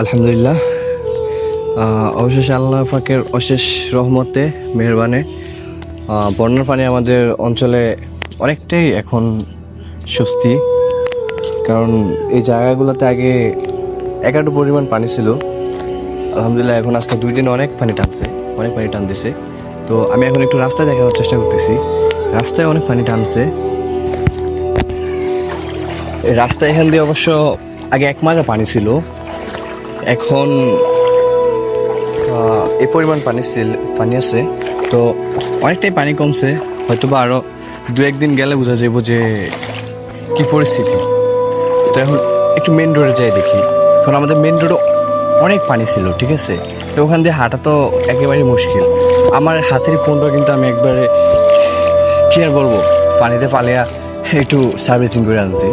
আলহামদুলিল্লাহ। অবশেষে আল্লাহ পাকের অশেষ রহমতে, মেহরবানে বন্যার পানি আমাদের অঞ্চলে অনেকটাই এখন স্বস্তি। কারণ এই জায়গাগুলোতে আগে একাটু পরিমাণ পানি ছিল। আলহামদুলিল্লাহ, এখন আজকে দুই দিনে অনেক পানি টানছে, অনেক পানি টান দিছে তো আমি এখন একটু রাস্তায় দেখানোর চেষ্টা করতেছি। রাস্তায় অনেক পানি টানছে। রাস্তা এখান দিয়ে অবশ্য আগে এক মাজা পানি ছিল। এখন এই পরিমাণ পানি ছিল, পানি আছে, তো অনেকটাই পানি কমছে হয়তো বা আরও দু একদিন গেলে বোঝা যাব যে কি পরিস্থিতি। তো এখন একটু মেন রোডে যাই দেখি। কারণ আমাদের মেন রোডে অনেক পানি ছিল, ঠিক আছে? তো ওখান দিয়ে হাঁটা তো একেবারেই মুশকিল। আমার হাতের ফোনটা কিন্তু আমি একবারে, কি আর বলব? পানিতে পালিয়া একটু সার্ভিসিং করে আনছি।